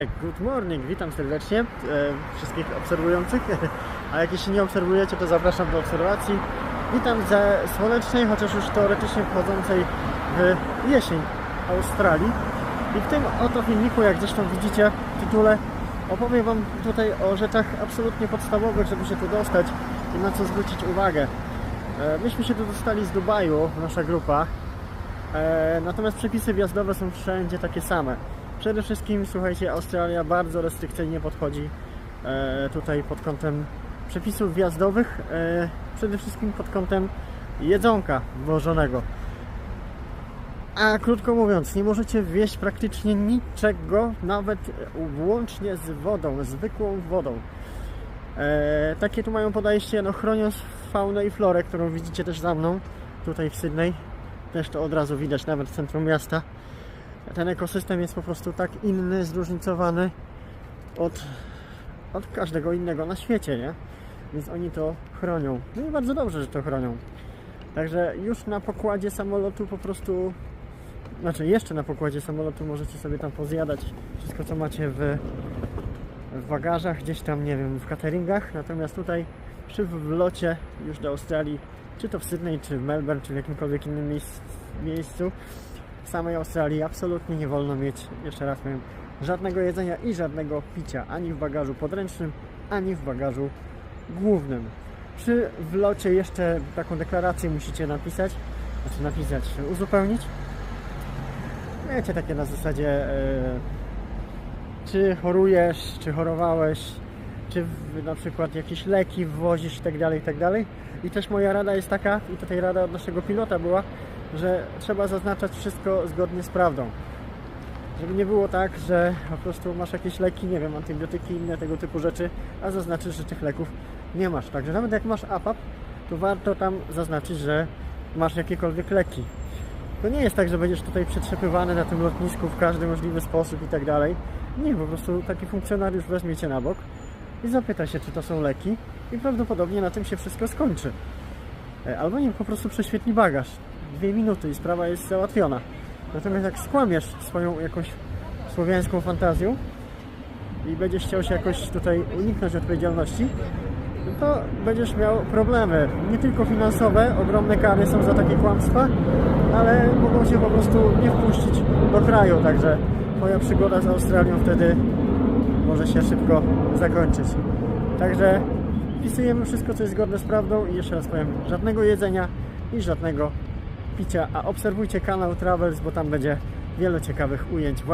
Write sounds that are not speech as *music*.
Good morning, witam serdecznie e, wszystkich obserwujących. *laughs* A jak jeśli nie obserwujecie, to zapraszam do obserwacji. Witam ze słonecznej, chociaż już teoretycznie wchodzącej w jesień Australii. I w tym oto filmiku, jak zresztą widzicie w tytule, opowiem Wam tutaj o rzeczach absolutnie podstawowych, żeby się tu dostać i na co zwrócić uwagę. E, Myśmy się tu dostali z Dubaju, nasza grupa, E, natomiast przepisy wjazdowe są wszędzie takie same. Przede wszystkim, słuchajcie, Australia bardzo restrykcyjnie podchodzi e, tutaj pod kątem przepisów wjazdowych, e, przede wszystkim pod kątem jedzonka włożonego. A krótko mówiąc, nie możecie wwieźć praktycznie niczego, nawet łącznie z wodą, zwykłą wodą. E, takie tu mają podejście, no chroniąc faunę i florę, którą widzicie też za mną, tutaj w Sydney. Też to od razu widać nawet w centrum miasta. Ten ekosystem jest po prostu tak inny, zróżnicowany od, od każdego innego na świecie, nie? Więc oni to chronią. No i bardzo dobrze, że to chronią. Także już na pokładzie samolotu po prostu, znaczy jeszcze na pokładzie samolotu możecie sobie tam pozjadać wszystko co macie w, w bagażach, gdzieś tam, nie wiem, w cateringach. Natomiast tutaj przy wlocie już do Australii, czy to w Sydney, czy w Melbourne, czy w jakimkolwiek innym miejsc, miejscu w samej Australii absolutnie nie wolno mieć, jeszcze raz powiem, żadnego jedzenia i żadnego picia, ani w bagażu podręcznym, ani w bagażu głównym. Przy wlocie jeszcze taką deklarację musicie napisać, znaczy napisać, uzupełnić. Wiecie, takie na zasadzie e, czy chorujesz, czy chorowałeś, czy na przykład jakieś leki wwozisz i tak dalej, i tak dalej. I też moja rada jest taka, i tutaj rada od naszego pilota była, że trzeba zaznaczać wszystko zgodnie z prawdą. Żeby nie było tak, że po prostu masz jakieś leki, nie wiem, antybiotyki, inne tego typu rzeczy, a zaznaczysz, że tych leków nie masz. Także nawet jak masz APAP, to warto tam zaznaczyć, że masz jakiekolwiek leki. To nie jest tak, że będziesz tutaj przetrzepywany na tym lotnisku w każdy możliwy sposób i tak dalej. Nie, po prostu taki funkcjonariusz weźmie cię na bok i zapyta się, czy to są leki i prawdopodobnie na tym się wszystko skończy. E, Albo nie, po prostu prześwietli bagaż. Dwie minuty i sprawa jest załatwiona. Natomiast jak skłamiesz swoją jakąś słowiańską fantazją i będziesz chciał się jakoś tutaj uniknąć odpowiedzialności, to będziesz miał problemy. Nie tylko finansowe, ogromne kary są za takie kłamstwa, ale mogą się po prostu nie wpuścić do kraju, także moja przygoda z Australią wtedy może się szybko zakończyć. Także wpisujemy wszystko, co jest zgodne z prawdą i jeszcze raz powiem, żadnego jedzenia i żadnego picia, a obserwujcie kanał Travels, bo tam będzie wiele ciekawych ujęć właśnie